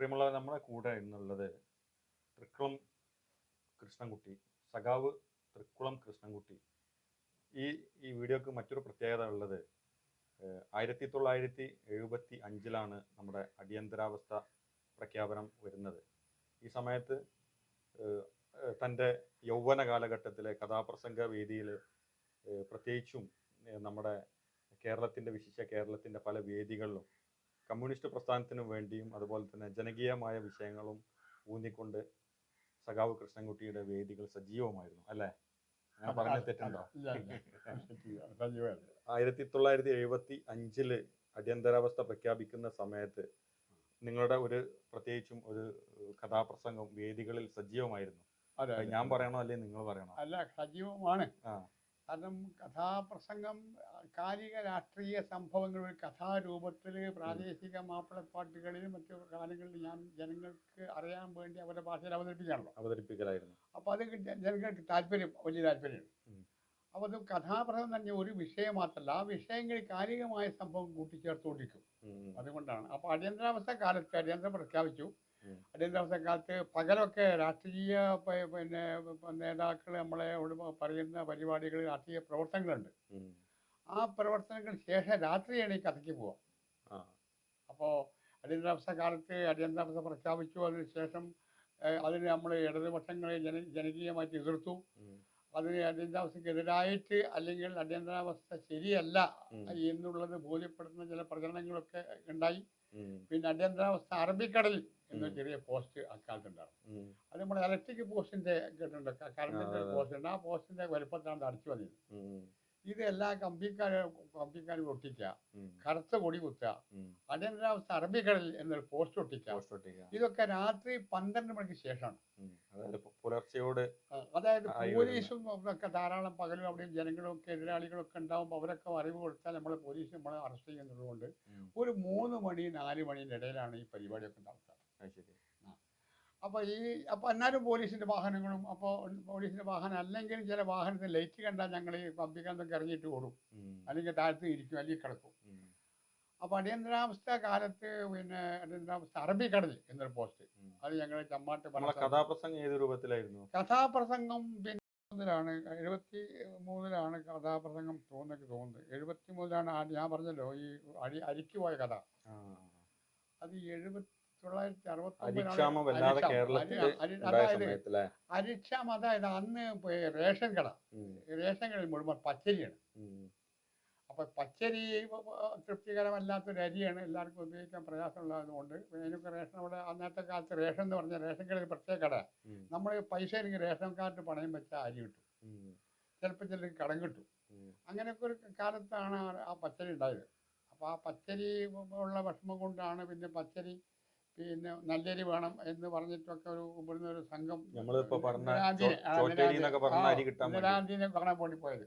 പ്രിയമുള്ള നമ്മുടെ കൂടെ എന്നുള്ളത് തൃക്കുളം കൃഷ്ണൻകുട്ടി സഖാവ് തൃക്കുളം കൃഷ്ണൻകുട്ടി. ഈ ഈ വീഡിയോക്ക് മറ്റൊരു പ്രത്യേകത ഉള്ളത് ആയിരത്തി തൊള്ളായിരത്തി എഴുപത്തി അഞ്ചിലാണ് നമ്മുടെ അടിയന്തരാവസ്ഥ പ്രഖ്യാപനം വരുന്നത്. ഈ സമയത്ത് തന്റെ യൗവന കാലഘട്ടത്തിലെ കഥാപ്രസംഗ വേദിയിൽ പ്രത്യേകിച്ചും നമ്മുടെ കേരളത്തിന്റെ വിശിഷ്ട കേരളത്തിന്റെ പല വേദികളിലും കമ്മ്യൂണിസ്റ്റ് പ്രസ്ഥാനത്തിനു വേണ്ടിയും അതുപോലെ തന്നെ ജനകീയമായ വിഷയങ്ങളും ഊന്നിക്കൊണ്ട് സഖാവ് കൃഷ്ണൻകുട്ടിയുടെ വേദികൾ സജീവമായിരുന്നു അല്ലേ ഞാൻ പറഞ്ഞ തെറ്റുണ്ടോ. ആയിരത്തി തൊള്ളായിരത്തി എഴുപത്തി അഞ്ചിൽ അടിയന്തരാവസ്ഥ പ്രഖ്യാപിക്കുന്ന സമയത്ത് നിങ്ങളുടെ ഒരു പ്രത്യേകിച്ചും ഒരു കഥാപ്രസംഗം വേദികളിൽ സജീവമായിരുന്നു. ഞാൻ പറയണോ അല്ലെ നിങ്ങൾ പറയണോ അല്ല സജീവമാണ് ആ. കാരണം കഥാപ്രസംഗം കാലിക രാഷ്ട്രീയ സംഭവങ്ങൾ ഒരു കഥാരൂപത്തിൽ പ്രാദേശിക മാപ്പിളപ്പാട്ടുകളിൽ മറ്റു കാര്യങ്ങളിൽ ഞാൻ ജനങ്ങൾക്ക് അറിയാൻ വേണ്ടി അവരുടെ ഭാഷയിൽ അവതരിപ്പിക്കുകയാണല്ലോ അവതരിപ്പിക്കലായിരുന്നു. അപ്പോൾ അത് ജനങ്ങൾക്ക് താല്പര്യം വലിയ താല്പര്യമാണ് ഉം. അപ്പോൾ അത് കഥാപ്രസംഗം തന്നെ ഒരു വിഷയം മാത്രമല്ല ആ വിഷയങ്ങളിൽ കാലികമായ സംഭവം കൂട്ടിച്ചേർത്തുകൊണ്ടിരിക്കും. അതുകൊണ്ടാണ്. അപ്പോൾ അടിയന്തരാവസ്ഥ കാലത്ത് അടിയന്തരം പ്രഖ്യാപിച്ചു. ഉം. അടിയന്തരാവസ്ഥ കാലത്ത് പകലൊക്കെ രാഷ്ട്രീയ പിന്നെ നേതാക്കൾ നമ്മളെ പറയുന്ന പരിപാടികൾ രാഷ്ട്രീയ പ്രവർത്തനങ്ങളുണ്ട് ആ പ്രവർത്തനങ്ങൾക്ക് ശേഷം രാത്രിയാണ് ഈ കഥയ്ക്ക് പോവാം. അപ്പോൾ അടിയന്തരാവസ്ഥ കാലത്ത് അടിയന്തരാവസ്ഥ പ്രഖ്യാപിച്ചു അതിനുശേഷം അതിന് നമ്മൾ ഇടതുപക്ഷങ്ങളെ ജന ജനകീയമായിട്ട് എതിർത്തു. അതിന് അടിയന്തരാവസ്ഥക്കെതിരായിട്ട് അല്ലെങ്കിൽ അടിയന്തരാവസ്ഥ ശരിയല്ല എന്നുള്ളത് ബോധ്യപ്പെടുത്തുന്ന ചില പ്രചരണങ്ങളൊക്കെ ഉണ്ടായി. പിന്നെ അടിയന്തരാവസ്ഥ അറബിക്കടലിൽ എന്ന ചെറിയ പോസ്റ്റ് അക്കാലത്തുണ്ടായിരുന്നു ഉണ്ടാകും അത് നമ്മുടെ ഇലക്ട്രിക് പോസ്റ്റിന്റെ കേട്ടിട്ടുണ്ട്. കറണ്ടിന്റെ. പോസ്റ്റ് ഉണ്ട് ആ. പോസ്റ്റിന്റെ വലുപ്പത്താണ് അടിച്ചു വന്നത്. ഇത് എല്ലാ കമ്പിക്കാരും കമ്പിക്കാരും ഒട്ടിക്കുക. കറുത്ത പൊടി കുത്തുക. അടിയന്തരാവസ്ഥ അറബിക്കടൽ എന്നൊരു പോസ്റ്റ് ഒട്ടിക്കുക. ഇതൊക്കെ രാത്രി പന്ത്രണ്ട് മണിക്ക് ശേഷമാണ്. പുലർച്ചയോട് അതായത് പോലീസും ഒക്കെ ധാരാളം പകലും അവിടെയും ജനങ്ങളും ഒക്കെ എതിരാളികളൊക്കെ ഉണ്ടാവുമ്പോൾ അവരൊക്കെ അറിവ് കൊടുത്താൽ നമ്മളെ പോലീസ് നമ്മളെ അറസ്റ്റ് ചെയ്യുന്നതുകൊണ്ട്. ഒരു മൂന്ന് മണി നാല് മണിയുടെ ഇടയിലാണ് ഈ പരിപാടിയൊക്കെ നടത്തുക അപ്പോൾ ഈ അപ്പോൾ എന്നാലും പോലീസിന്റെ വാഹനങ്ങളും അപ്പോൾ പോലീസിന്റെ വാഹനം അല്ലെങ്കിൽ ചില വാഹനത്തിന് ലൈറ്റ് കണ്ടാൽ ഞങ്ങൾ ഈ പബ്ലിക്കാന്നൊക്കെ ഇറങ്ങിയിട്ട് ഓടും. അല്ലെങ്കിൽ താഴത്ത് ഇരിക്കും അല്ലെങ്കിൽ കിടക്കും. അപ്പോൾ അടിയന്തരാവസ്ഥ കാലത്ത് പിന്നെ അടിയന്തരാവസ്ഥ അറബിക്കടൽ എന്നൊരു പോസ്റ്റ്. അത് ഞങ്ങൾ ചമ്മാട്ട് കഥാപ്രസംഗം ഏത് രൂപത്തിലായിരുന്നു? കഥാപ്രസംഗം പിന്നെ മൂന്നിലാണ് എഴുപത്തി മൂന്നിലാണ് കഥാപ്രസംഗം തോന്നുന്നത് തോന്നുന്നത്. എഴുപത്തി മൂന്നിലാണ് ഞാൻ പറഞ്ഞല്ലോ ഈ അരി അരിക്കുപോയ കഥ. അത് എഴുപത്തി തൊള്ളായിരത്തി അറുപത്തി അതായത് അരിക്ഷാമം അതായത് അന്ന് റേഷൻ കട. റേഷൻ കട മുഴുവൻ പച്ചരിയാണ്. അപ്പൊ പച്ചരി തൃപ്തികരമല്ലാത്തൊരു അരിയാണ് എല്ലാവർക്കും ഉപയോഗിക്കാൻ പ്രയാസമുള്ളതുകൊണ്ട് അതിനൊക്കെ റേഷൻ അവിടെ അന്നത്തെ കാലത്ത് റേഷൻ എന്ന് പറഞ്ഞ റേഷൻ കടയിൽ പ്രത്യേക കട. നമ്മൾ പൈസ എനിക്ക് റേഷൻ കാർഡ് പണയം വെച്ചാൽ അരി കിട്ടും. ചിലപ്പോൾ ചിലർക്ക് കടം കിട്ടും. അങ്ങനെയൊക്കെ ഒരു കാലത്താണ് ആ- ആ പച്ചരി ഉണ്ടായത്. അപ്പോൾ ആ പച്ചരി ഉള്ള വിഷമം കൊണ്ടാണ് പിന്നെ പച്ചരി പിന്നെ നല്ലരി വേണം എന്ന് പറഞ്ഞിട്ടൊക്കെ ഒരു ഇവിടുന്ന് ഒരു സംഘം ഇന്ദിരാഗാന്ധിനെ- കാണാൻ വേണ്ടി പോയത്.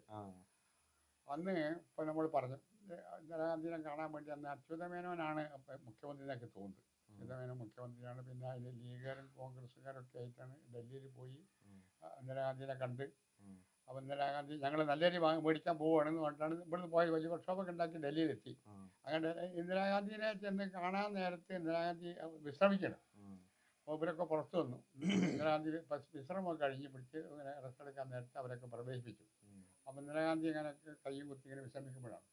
അന്ന് ഇപ്പൊ നമ്മൾ പറഞ്ഞു ഇന്ദിരാഗാന്ധിനെ കാണാൻ വേണ്ടി അന്ന് അച്യുതമേനോനാണ് അപ്പൊ മുഖ്യമന്ത്രി എന്നൊക്കെ തോന്നുന്നത്. അച്യുതമേനോൻ മുഖ്യമന്ത്രിയാണ്. പിന്നെ അതിൽ ലീഗുകാരും കോൺഗ്രസ്സുകാരൊക്കെ ആയിട്ടാണ് ഡൽഹിയിൽ പോയി ഇന്ദിരാഗാന്ധിനെ കണ്ട് ഉം. അപ്പോൾ ഇന്ദിരാഗാന്ധി ഞങ്ങൾ നല്ലരി വാങ്ങി മേടിക്കാൻ പോവുകയാണെന്ന് പറഞ്ഞിട്ടാണ് ഇവിടുന്ന് പോയി വലിയ വർക്ക്ഷോപ്പൊക്കെ ഉണ്ടാക്കി ഡൽഹിയിലെത്തി. അങ്ങനെ ഇന്ദിരാഗാന്ധിനെ ചെന്ന് കാണാൻ നേരത്ത് ഇന്ദിരാഗാന്ധി വിശ്രമിക്കണം. അപ്പോൾ ഇവരൊക്കെ പുറത്തു വന്നു ഇന്ദിരാഗാന്ധി വിശ്രമമൊക്കെ കഴിഞ്ഞ് പിടിച്ച് ഇങ്ങനെ റെസ്റ്റ് എടുക്കാൻ നേരത്തെ അവരൊക്കെ പ്രവേശിപ്പിച്ചു ഉം. അപ്പോൾ ഇന്ദിരാഗാന്ധി ഇങ്ങനെ കയ്യും കുത്തി ഇങ്ങനെ വിശ്രമിക്കുമ്പോഴാണ്.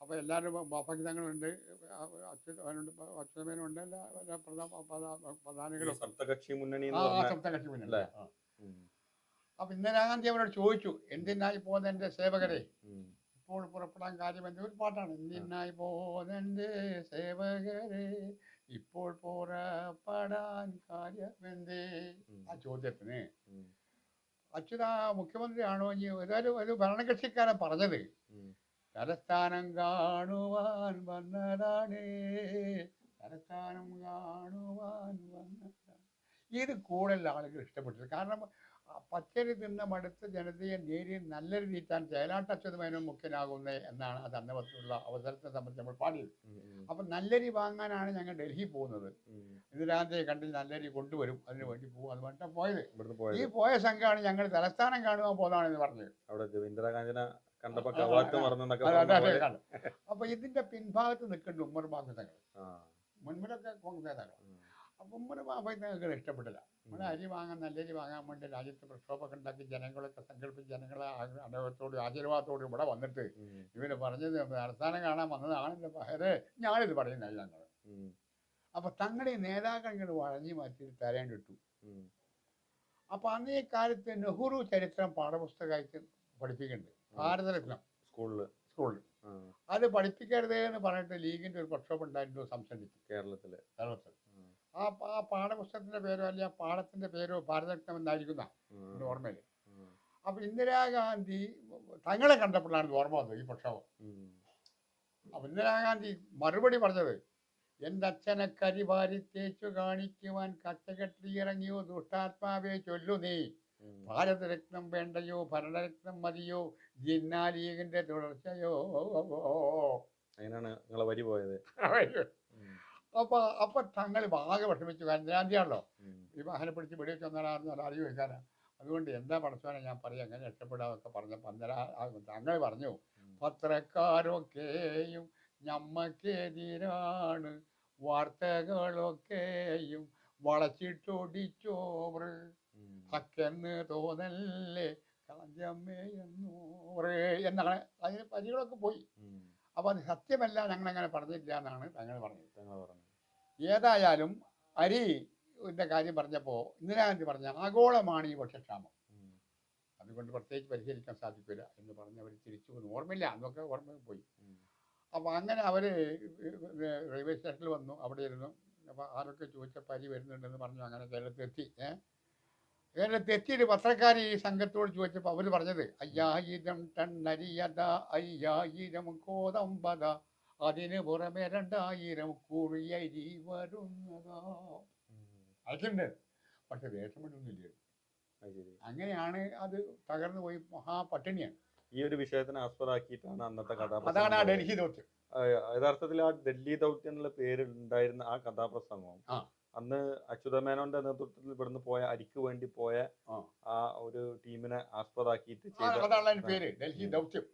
അപ്പോൾ എല്ലാവരും ഭക്തങ്ങളുണ്ട് അച്യുതനുണ്ട് അച്യുതമേനുണ്ട് എല്ലാ പ്രധാന പ്രധാനികളും സപ്തകക്ഷി മുന്നണി ആ സപ്തകക്ഷി മുന്നണി അപ്പോൾ ഇന്ദിരാഗാന്ധി അവരോട് ചോദിച്ചു എന്തിനായി പോകുന്ന എന്റെ സേവകരെ ഇപ്പോൾ പുറപ്പെടാൻ കാര്യമെന്ന ഒരു പാട്ടാണ് എന്തിനായി പോകുന്നെന്റെ സേവകരെ ഇപ്പോൾ പുറപ്പെടാൻ കാര്യമെന്തേ. ആ ചോദ്യത്തിന്. അച്യുത മുഖ്യമന്ത്രിയാണോ ഇനി ഒരു ഒരു ഭരണകക്ഷിക്കാരൻ പറഞ്ഞത്. തലസ്ഥാനം കാണുവാൻ വന്നതാണ് തലസ്ഥാനം കാണുവാൻ വന്നതാണ് ഇത് കൂടുതൽ ആളുകൾ ഇഷ്ടപ്പെട്ടത് കാരണം പച്ചരി തിന്ന മടുത്ത ജനതയെ നേരിൽ നല്ലൊരു തീറ്റാൻ ചേലാട്ട അച്യുതമേനോൻ മുഖ്യനാകുന്നേ എന്നാണ് അത് അന്നവത്തുള്ള അവസരത്തെ സംബന്ധിച്ച് നമ്മൾ പാടിയത്. അപ്പം നല്ലരി വാങ്ങാനാണ് ഞങ്ങൾ ഡൽഹി പോകുന്നത്. ഇന്ദിരാഗാന്ധിയെ കണ്ടിൽ നല്ലരി കൊണ്ടുവരും. അതിന് വേണ്ടി പോകും അത് പറഞ്ഞിട്ടാണ് പോയത്. ഈ പോയ സംഘമാണ് ഞങ്ങൾ തലസ്ഥാനം കാണുവാൻ പോകുന്നതാണെന്ന് പറഞ്ഞത്. അവിടെ ഇന്ദിരാഗാന്ധിനെ കണ്ടപ്പോ ആ, കവാത്ത് ആ. അപ്പൊ ഇതിന്റെ പിൻഭാഗത്ത് നിൽക്കുന്നുണ്ട് ഉമ്മർ ബാധ്യതകൾ ആ. മുൻപിലൊക്കെ കോൺഗ്രസ് നേതാക്കൾ. അപ്പം നമ്മുടെ ബാബയ്ക്ക് ഞങ്ങൾക്ക് ഇഷ്ടപ്പെട്ടില്ല. നമ്മുടെ അരി വാങ്ങാൻ നല്ല അരി വാങ്ങാൻ വേണ്ടി രാജ്യത്ത് പ്രക്ഷോഭമൊക്കെ ഉണ്ടാക്കി ജനങ്ങളൊക്കെ സങ്കല്പിച്ച് ജനങ്ങളെ അനുഭവത്തോടും ആശീർവാദത്തോടും ഇവിടെ വന്നിട്ട്. ഇവർ പറഞ്ഞത് അടിസ്ഥാനം കാണാൻ വന്നതാണെന്ന് പകരെ ഞാനിത് പറയുന്നില്ല ഞങ്ങൾ. അപ്പൊ തങ്ങളുടെ നേതാക്കൾ ഇങ്ങോട്ട് വഴഞ്ഞു മാറ്റി തരേണ്ടിട്ടു. അപ്പൊ അന്ന് ഈ കാലത്ത് നെഹ്റു ചരിത്രം പാഠപുസ്തകമായിട്ട് പഠിപ്പിക്കുന്നുണ്ട്. ഭാരതരത്നം സ്കൂളിൽ. സ്കൂളിൽ ആ, അത് പഠിപ്പിക്കരുതേ എന്ന് പറഞ്ഞിട്ട് ലീഗിന്റെ ഒരു പ്രക്ഷോഭം ഉണ്ടായിരുന്നു സംസ്ഥാനത്ത് കേരളത്തിൽ. കേരളത്തിൽ. ആ ആ പാഠപുസ്തകത്തിന്റെ പേരോ അല്ലെങ്കിൽ ആ പാഠത്തിന്റെ പേരോ ഭാരതരത്നം എന്നായിരിക്കുന്ന ഓർമ്മയിൽ. അപ്പൊ ഇന്ദിരാഗാന്ധി തങ്ങളെ കണ്ടപ്പോഴാണ് ഇത് ഓർമ്മ വന്നത് ഈ പ്രക്ഷോഭം. അപ്പൊ ഇന്ദിരാഗാന്ധി മറുപടി പറഞ്ഞത് എന്റെ അച്ഛനെ കരിവാരി തേച്ചു കാണിക്കുവാൻ കച്ചകെട്ടി ഇറങ്ങിയോ ദുഷ്ടാത്മാവേ ചൊല്ലു നീ. ഭാരതരത്നം വേണ്ടയോ ഭരണരത്നം മതിയോ ജിന്നാലീഗിന്റെ തുടർച്ചയോ? അതിനാണ് നിങ്ങളെ വരി പോയത്. ഉം. അപ്പൊ അപ്പൊ തങ്ങൾ ആകെ വിഷമിച്ചു. കാരണം ഇന്ദിരാഗാന്ധിയാണല്ലോ ഈ വിവാഹനെ പിടിച്ച് വെടിവെച്ച് വന്നാലാണെന്ന് അറിവ് വെക്കാനാ അതുകൊണ്ട് എന്താ പഠിച്ചോനെ ഞാൻ പറയാം. എങ്ങനെ രക്ഷപ്പെടാന്നൊക്കെ പറഞ്ഞ അന്നേരം ആ തങ്ങൾ പറഞ്ഞു. പത്രക്കാരൊക്കെയും ഞമ്മക്കെതിരാണ്. വാർത്തകളൊക്കെയും വളച്ചിട്ടൊടിച്ചോവർ ഉം. ഹക്കെന്ന് തോന്നല്ലേ കളഞ്ചമ്മേ എന്നോറ്. എന്നാണ്. അതിന് പരികളൊക്കെ പോയി. അപ്പൊ അപ്പോൾ അത് സത്യമല്ല ഞങ്ങൾ അങ്ങനെ പറഞ്ഞില്ല എന്നാണ് തങ്ങൾ പറഞ്ഞത്. തങ്ങൾ പറഞ്ഞു ഏതായാലും അരി ന്റെ കാര്യം പറഞ്ഞപ്പോൾ ഇന്ദിരാഗാന്ധി പറഞ്ഞ ആഗോളമാണ് ഈ ഭക്ഷ്യക്ഷാമം ഉം. അതുകൊണ്ട് പ്രത്യേകിച്ച് പരിഹരിക്കാൻ സാധിക്കില്ല എന്ന് പറഞ്ഞ് അവർ തിരിച്ചു വന്നു. ഓർമ്മയില്ല അന്നൊക്കെ ഓർമ്മ പോയി. അപ്പൊ അപ്പോൾ അങ്ങനെ അവർ റെയിൽവേ സ്റ്റേഷനിൽ വന്നു അവിടെ ഇരുന്നു. അപ്പോൾ ആരൊക്കെ ചോദിച്ചപ്പോൾ അരി വരുന്നുണ്ടെന്ന് പറഞ്ഞു അങ്ങനെ കേരളത്തിൽ എത്തി. ഏ? കേരളത്തിൽ എത്തിയിട്ട് പത്രക്കാർ ഈ സംഘത്തോട് ചോദിച്ചപ്പോൾ അവർ പറഞ്ഞത് അയ്യായിരം ടൺ അരിയത അയ്യായിരം കോതമ്പത അതിന് പുറമെ രണ്ടായിരം കുറിയരി വരുന്നതാ. അതുണ്ട്. പക്ഷെ വേഷമിട്ടൊന്നുമില്ല അത് അങ്ങനെയാണ് അത് തകർന്നു പോയി മഹാപട്ടിണിയാണ് ഈ ഒരു വിഷയത്തിനെ ആസ്പദമാക്കിയിട്ടാണ് അന്നത്തെ അതാണ് ആ ഡൽഹി ദൗത്യം. യഥാർത്ഥത്തിൽ ആ ഡൽഹി ദൗത്യം എന്നുള്ള പേര് ഉണ്ടായിരുന്ന ആ കഥാപ്രസംഗം. അന്ന് അച്യുതമേനോന്റെ നേതൃത്വത്തിൽ ഇവിടുന്ന് പോയ അരിക്ക് വേണ്ടി പോയ ആ. ഒരു ടീമിനെ ആസ്പദമാക്കിയിട്ട് അത് ചെയ്ത പേര് ഡൽഹി ദൗത്യം.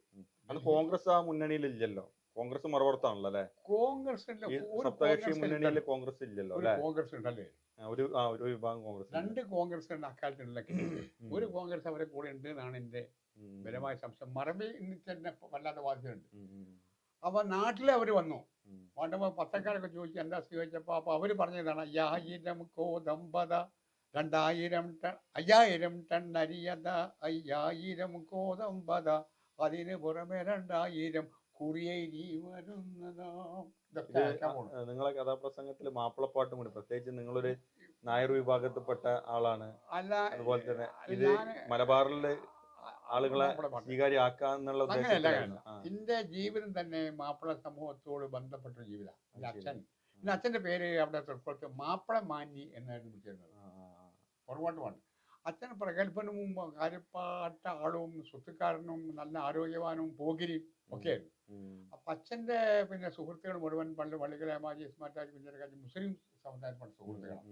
അന്ന് കോൺഗ്രസ് ആ മുന്നണിയിൽ ഇല്ലല്ലോ. കോൺഗ്രസ് മറുപടത്താണല്ലോ അല്ലെ? കോൺഗ്രസിന്റെ ഒരു സപ്തകക്ഷി കോൺഗ്രസ് മുന്നണിയിൽ കോൺഗ്രസ് ഇല്ലല്ലോ കോൺഗ്രസ് ഉണ്ടല്ലേ ഒരു ഒരു വിഭാഗം കോൺഗ്രസ് രണ്ട് കോൺഗ്രസ് ഉണ്ട് അക്കാലത്തുള്ള. ഒരു കോൺഗ്രസ് അവരെ കൂടെ ഉണ്ട് എന്നാണ് എന്റെ. ബലമായ സംശയം. മറവി തന്നെ വല്ലാത്ത ബാധ്യതയുണ്ട്. അപ്പൊ നാട്ടിലെ അവർ വന്നു? പണ്ടപ്പോ പത്തക്കാരൊക്കെ പത്രക്കാരൊക്കെ ചോദിച്ചു എന്താ ചോദിച്ചപ്പോ അപ്പൊ അവർ പറഞ്ഞതാണ് അയ്യായിരം കോതമ്പത രണ്ടായിരം ടൺ അയ്യായിരം ടൺ അരിയത അയ്യായിരം കോതമ്പത അതിന് പുറമെ രണ്ടായിരം കുറിയേരി വരുന്നതാം. ഇതൊക്കെ പോണു. നിങ്ങളെ കഥാപ്രസംഗത്തിൽ മാപ്പിളപ്പാട്ടും കൂടി. പ്രത്യേകിച്ച് നിങ്ങളൊരു നായർ വിഭാഗത്തിൽപ്പെട്ട ആളാണ്. അല്ല അതുപോലെ തന്നെ ഇത് ഞാൻ മലബാറിലെ ആളുകളെ മാപ്പിള പാട്ട്. സ്വീകാര്യാക്കാന്നുള്ള അങ്ങനെയല്ല ഉദ്ദേശത്തിലായിരുന്നു ആ, എന്റെ ജീവിതം തന്നെ മാപ്പിള സമൂഹത്തോട് ബന്ധപ്പെട്ട ജീവിതം ശരി. അച്ഛൻ. എന്റെ അച്ഛന്റെ പേര് അവിടെ തൃപ്പുറത്ത് മാപ്പിള മാന്നി എന്നായിരുന്നു വിളിച്ചിരുന്നത്. ആ, ആ. പുറകോട്ട് അച്ഛൻ പ്രഗത്ഭനും കാര്യപ്പാട്ട ആളും സ്വത്തുക്കാരനും നല്ല ആരോഗ്യവാനും പോകിരിയും ഒക്കെ ആയിരുന്നു. അപ്പൊ പിന്നെ സുഹൃത്തുക്കൾ മുഴുവൻ പള്ളി പള്ളികളെ മാജി ഇസ്മാറ്റാജ് കുഞ്ഞരക്കാജ് മുസ്ലിം സമുദായത്തിൽപ്പെട്ട സുഹൃത്തുക്കളാണ്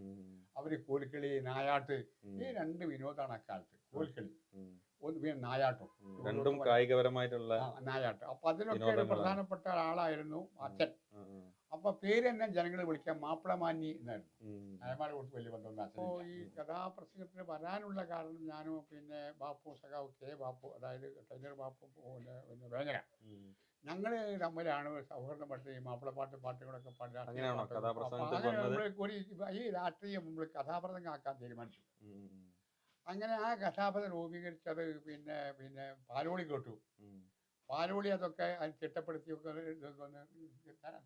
അവർ കോൽക്കളി നായാട്ട് ഈ രണ്ട് വിനോദമാണ് അക്കാലത്ത് കോൽക്കളി. പിന്നെ നായാട്ടം. രണ്ടും കായികപരമായിട്ടുള്ള നായാട്ട്. അപ്പൊ അതിനൊക്കെ ഒരു പ്രധാനപ്പെട്ട ആളായിരുന്നു അച്ഛൻ. അപ്പൊ പേര് തന്നെ ജനങ്ങൾ വിളിക്കാൻ മാപ്പിളമാന്നി എന്നായിരുന്നു. ഉം. നായന്മാരെ കൊടുത്ത് വലിയ ബന്ധമൊന്നും അപ്പോൾ ഈ കഥാപ്രസംഗത്തിന് വരാനുള്ള കാരണം ഞാനും പിന്നെ ബാപ്പു സഖാവ് കെ ബാപ്പു അതായത് ടൈലർ ബാപ്പു പിന്നെ പിന്നെ വേങ്ങര. ഞങ്ങൾ തമ്മിലാണ് സൗഹൃദം പഠിച്ചത്. ഈ മാപ്പിളപ്പാട്ട് പാട്ടുകളൊക്കെ പാടാറുണ്ട് അങ്ങനെ നമ്മൾ ഒരു ഈ രാഷ്ട്രീയം നമ്മൾ കഥാപ്രസംഗം ആക്കാൻ തീരുമാനിച്ചു അങ്ങനെ ആ കഥാപ്രസം രൂപീകരിച്ചത് പിന്നെ പിന്നെ പാലോളി കേട്ടു. പാലോളി അതൊക്കെ അത് ചിട്ടപ്പെടുത്തിയൊക്കെ ഇതൊക്കെ ഒന്ന്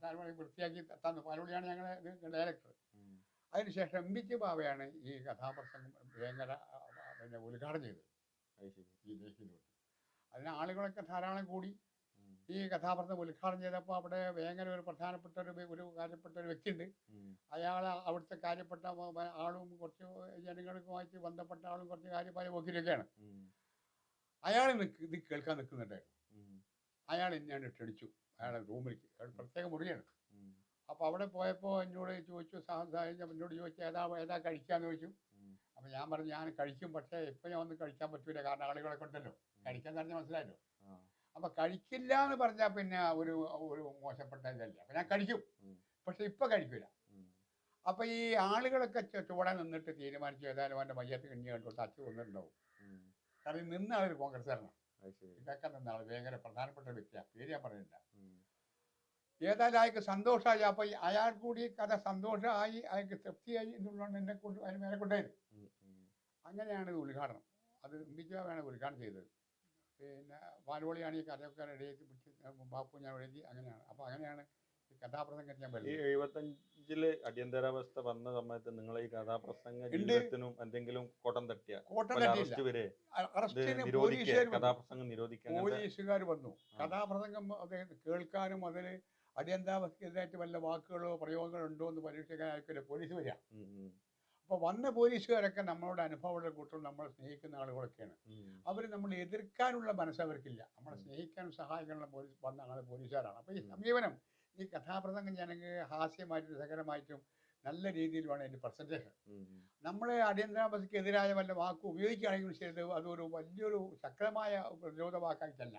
താൽമണി വൃത്തിയാക്കി തന്നു പാലോളിയാണ് ഞങ്ങളുടെ ഡയറക്ടർ. അതിനുശേഷം എം ബിക്ക് ബാബയാണ് ഈ കഥാപ്രസംഗം ആ, പിന്നെ ഉദ്ഘാടനം ചെയ്തത്. ഈ അതിന് ആളുകളൊക്കെ ധാരാളം കൂടി ഈ കഥാപ്രസംഗം ഉദ്ഘാടനം ചെയ്തപ്പോൾ അവിടെ വേങ്ങര ഒരു പ്രധാനപ്പെട്ട ഒരു ഒരു കാര്യപ്പെട്ട ഒരു വ്യക്തിയുണ്ട്. അയാൾ അവിടുത്തെ കാര്യപ്പെട്ട ആളും കുറച്ച് ജനങ്ങളുമായിട്ട് ബന്ധപ്പെട്ട ആളും കുറച്ച് കാര്യമായ വക്കീലൊക്കെയാണ്. അയാൾ നിൽക്ക് ഇത് കേൾക്കാൻ നിൽക്കുന്നുണ്ടായിരുന്നു അയാൾ എന്നെയാണ് ക്ഷണിച്ചു അയാളെ റൂമിലേക്ക്. അയാൾ പ്രത്യേക മുറിയാണ്. അപ്പോൾ അവിടെ പോയപ്പോൾ എന്നോട് ചോദിച്ചു സാധാരണ എന്നോട് ചോദിച്ചു ഏതാ ഏതാ കഴിക്കാന്ന്? ചോദിച്ചു. അപ്പോൾ ഞാൻ പറഞ്ഞു ഞാൻ കഴിക്കും പക്ഷേ ഇപ്പം ഞാൻ ഒന്നും കഴിക്കാൻ പറ്റൂല. കാരണം ആളുകളെ കൊണ്ടല്ലോ. കഴിക്കാൻ പറഞ്ഞാൽ മനസ്സിലായല്ലോ. അപ്പം കഴിക്കില്ല എന്ന് പറഞ്ഞാൽ പിന്നെ ഒരു ഒരു മോശപ്പെട്ട ഇതല്ല. അപ്പം ഞാൻ കഴിക്കും. പക്ഷെ ഇപ്പം കഴിക്കില്ല അപ്പം ഈ ആളുകളൊക്കെ ചുവടെ നിന്നിട്ട് തീരുമാനിച്ചു ഏതായാലും അവന്റെ മയ്യത്ത് കഞ്ഞി കണ്ടു തച്ചു കൊന്നിട്ടുണ്ടാവും. ഉം. കാരണം നിന്നാണ് നിന്ന ആളൊരു കോൺഗ്രസ്സുകാരനാണ്. ഇതൊക്കെ ഭയങ്കര പ്രധാനപ്പെട്ട വ്യക്തിയാണ്. പേര് ഞാൻ പറയുന്നില്ല. ഏതായാലും അയാൾക്ക് സന്തോഷമായി. അപ്പൊ അയാൾ കൂടി കഥ സന്തോഷമായി അയാൾക്ക് തൃപ്തിയായി എന്നുള്ളതാണ് എന്നെ കൊണ്ട് അതിന് മേലെ കൊണ്ടായത്. ഉം. അങ്ങനെയാണ് ഇത് ഉദ്ഘാടനം. അത് ഇന്ത്യക്കാണ് ഉദ്ഘാടനം ചെയ്തത്. പിന്നെ വാലുവളിയാണ് ഈ കഥയൊക്കെ എഴുതി പിടിച്ച് ബാപ്പു ഞാൻ എഴുതി അങ്ങനെയാണ്. അപ്പോൾ അങ്ങനെയാണ് കഥാപ്രസംഗം ഞാൻ ഈ എഴുപത്തഞ്ചിൽ അടിയന്തരാവസ്ഥ വന്ന സമയത്ത് നിങ്ങൾ ഈ കഥാപ്രസംഗ. ജീവിതത്തിനും എന്തെങ്കിലും കോട്ടം തട്ടിയ? കോട്ടം തട്ടിയില്ല. അറസ്റ്റിന്. കഥാപ്രസംഗം നിരോധിക്കാൻ പോലീസുകാർ വന്നു. കഥാപ്രസംഗം അദ്ദേഹം കേൾക്കാനും അതിൽ അടിയന്തരാവസ്ഥക്കെതിരായിട്ട് വല്ല വാക്കുകളോ പ്രയോഗങ്ങളോ ഉണ്ടോ എന്ന് പരീക്ഷിക്കാൻ അയക്കില്ല പോലീസ് വരിക. അപ്പോൾ വന്ന പോലീസുകാരൊക്കെ നമ്മളോട് അനുഭവമുള്ള കൂട്ടം നമ്മളെ സ്നേഹിക്കുന്ന ആളുകളൊക്കെയാണ്. അവർ അവർ നമ്മൾ എതിർക്കാനുള്ള മനസ്സ് അവർക്കില്ല. നമ്മളെ സ്നേഹിക്കാൻ സ്നേഹിക്കാനും സഹായിക്കാനുള്ള പോലീസ് വന്ന ആൾ പോലീസുകാരാണ്. അപ്പോൾ ഈ. സമീപനം ഈ കഥാപ്രസംഗം ഞാനങ്ങ് ഹാസ്യമായിട്ടും രസകരമായിട്ടും നല്ല രീതിയിൽ വേണം അതിന്റെ പ്രസന്റേഷൻ നമ്മളെ അടിയന്തരാവസ്ഥയ്ക്ക് അടിയന്തരാവസ്ഥക്കെതിരായ വല്ല വാക്ക് ഉപയോഗിക്കുകയാണെങ്കിൽ ശരി അതൊരു വലിയൊരു ശക്തമായ പ്രതിരോധ വാക്കായിട്ടല്ല.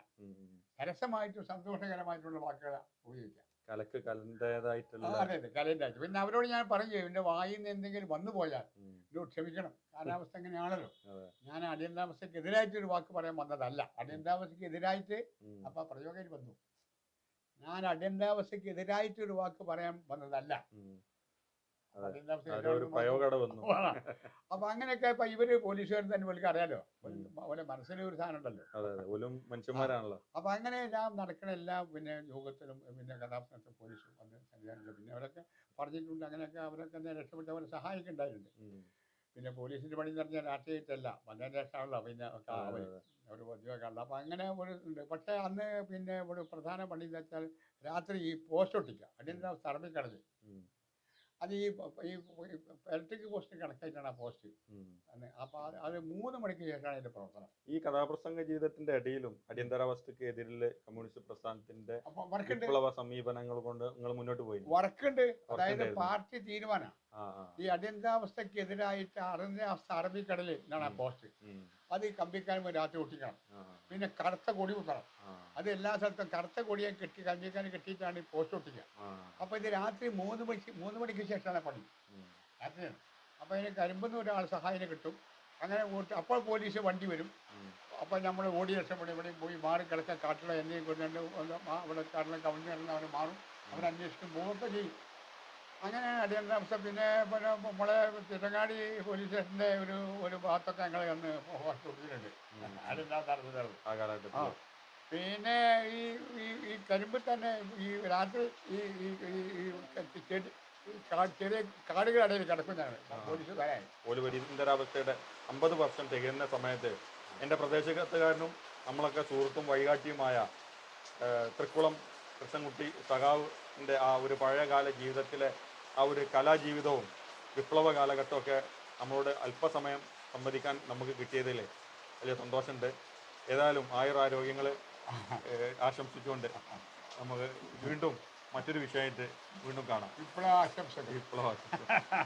രസമായിട്ടും സന്തോഷകരമായിട്ടുള്ള വാക്കുകൾ ഉപയോഗിക്കാം കലക്ക് ആ, കലന്റേതായിട്ടുള്ള അതെ അതെ പിന്നെ അവരോട് ഞാൻ പറഞ്ഞു എന്റെ വായിൽ നിന്ന് എന്തെങ്കിലും വന്നു പോയാൽ. എന്നോട് ക്ഷമിക്കണം. കാലാവസ്ഥ എങ്ങനെയാണല്ലോ. ഞാൻ അടിയന്തരാവസ്ഥയ്ക്ക് എതിരായിട്ട് ഒരു വാക്ക് പറയാൻ വന്നതല്ല. അടിയന്തരാവസ്ഥയ്ക്ക് എതിരായിട്ട്. അപ്പൊ പ്രയോഗയിൽ വന്നു. ഞാൻ അടിയന്തരാവസ്ഥയ്ക്ക് എതിരായിട്ട് ഒരു വാക്ക് പറയാൻ വന്നതല്ല. അപ്പൊ അങ്ങനെയൊക്കെ ഇപ്പൊ ഇവർ പോലീസുകാർ തന്നെ ഇവർക്ക് അറിയാലോ. അവരെ മനസ്സിൽ ഒരു സാധനം ഉണ്ടല്ലോ. മനുഷ്യന്മാരാണല്ലോ. അപ്പൊ അങ്ങനെ എല്ലാം നടക്കണ എല്ലാം പിന്നെ യോഗത്തിലും പിന്നെ കഥാപ്രസംഗത്തിൽ പോലീസും പിന്നെ അവരൊക്കെ പറഞ്ഞിട്ടുണ്ട് അങ്ങനെയൊക്കെ അവരൊക്കെ രക്ഷപ്പെട്ടവരെ രക്ഷപ്പെട്ട് അവരെ സഹായിക്കുന്നുണ്ടായിട്ടുണ്ട്. പിന്നെ പോലീസിന്റെ പണി എന്ന് പറഞ്ഞാൽ രാഷ്ട്രീയത്തിലല്ല. മതേശാണല്ലോ പിന്നെ. ഒരു ഉദ്യോഗമല്ല അപ്പം അങ്ങനെ ഒരു ഉണ്ട് പക്ഷേ അന്ന് പിന്നെ ഒരു പ്രധാന പണി എന്ന് വെച്ചാൽ രാത്രി ഈ പോസ്റ്റ് ഒട്ടിക്കുക. അടിയന്തരാവസ്ഥ സർവീസ് ഉം. അത് ഈ ഈ ഇലക്ട്രിക് പോസ്റ്റ് കണക്കായിട്ടാണ് ആ പോസ്റ്റ് അപ്പൊ അത് മൂന്ന് മണിക്ക് ശേഷമാണ് അതിന്റെ പ്രവർത്തനം. ഈ കഥാപ്രസംഗ ജീവിതത്തിന്റെ ഇടയിലും അടിയന്തരാവസ്ഥക്ക് എതിരിൽ കമ്മ്യൂണിസ്റ്റ് പ്രസ്ഥാനത്തിന്റെ വിപ്ലവ സമീപനങ്ങൾ കൊണ്ട് നിങ്ങൾ മുന്നോട്ട് പോയി വർക്കുണ്ട്. അതായത് പാർട്ടി തീരുമാനം. ആ ആ. ഈ അടിയന്തരാവസ്ഥക്ക് എതിരായിട്ട് അടിയന്തരാവസ്ഥ അറബിക്കടലിൽ എന്നാണ് ആ. പോസ്റ്റ്. അത് ഈ കമ്പിക്കാനും രാത്രി ഒട്ടിക്കണം. പിന്നെ കറുത്ത കൊടി കുത്തണം. അത് എല്ലാ സ്ഥലത്തും കറുത്ത കൊടിയെ കെട്ടി കമ്പിക്കാനും കെട്ടിയിട്ടാണ് ഈ പോസ്റ്റ് ഒട്ടിക്കുക. അപ്പൊ അപ്പോൾ ഇത് രാത്രി മൂന്ന് മണിക്ക് മൂന്ന് മണിക്ക് ശേഷമാണ് പണി. രാത്രി. രാത്രിയാണ് അപ്പോൾ അതിന് കരിമ്പെന്ന് ഒരാൾ സഹായം കിട്ടും. അങ്ങനെ ഓട്ട് അപ്പോൾ പോലീസ് വണ്ടി വരും. അപ്പോൾ നമ്മൾ ഓടി രക്ഷപ്പെടും ഇവിടെ പോയി മാറി കിടക്കാൻ കാട്ടിലെ എന്തെങ്കിലും കൊണ്ടുണ്ട് അവിടെ കാട്ടിലെ കവിഞ്ഞ് കിടന്ന് അവർ മാറും. അവരന്വേഷിക്കും. പോവുകയൊക്കെ ചെയ്യും. അങ്ങനെയാണ് അടിയന്തരാവസ്ഥ പിന്നെ പിന്നെ നമ്മളെ തിരങ്ങാടി പോലീസ് സ്റ്റേഷന്റെ ഒരു ഒരു ഭാഗത്തൊക്കെ ഞങ്ങൾ അന്ന് ആ. പിന്നെ ഈ ഈ ഈ കരിമ്പിൽ തന്നെ ഈ രാത്രി ഈ ഈ ചെടി ചെറിയ കാടുകളിടയിൽ കിടക്കുന്നതാണ്. പോലീസ് വരാൻ. ഒരു അടിയന്തരാവസ്ഥയുടെ അമ്പത് വർഷം തികയുന്ന സമയത്ത് എന്റെ പ്രദേശത്തുകാരനും നമ്മളൊക്കെ സുഹൃത്തും വഴികാട്ടിയുമായ തൃക്കുളം കൃഷ്ണൻകുട്ടി സഖാവിന്റെ ആ ഒരു പഴയകാല ജീവിതത്തിലെ ആ ഒരു കലാജീവിതവും വിപ്ലവ കാലഘട്ടമൊക്കെ നമ്മളോട് അല്പസമയം സംവദിക്കാൻ നമുക്ക് കിട്ടിയതിൽ വലിയ സന്തോഷമുണ്ട്. ഏതായാലും ആയുരാരോഗ്യങ്ങൾ ആശംസിച്ചുകൊണ്ട് നമുക്ക് വീണ്ടും മറ്റൊരു വിഷയമായിട്ട് വീണ്ടും കാണാം. വിപ്ലവ ആശംസ വിപ്ലവ ആശംസ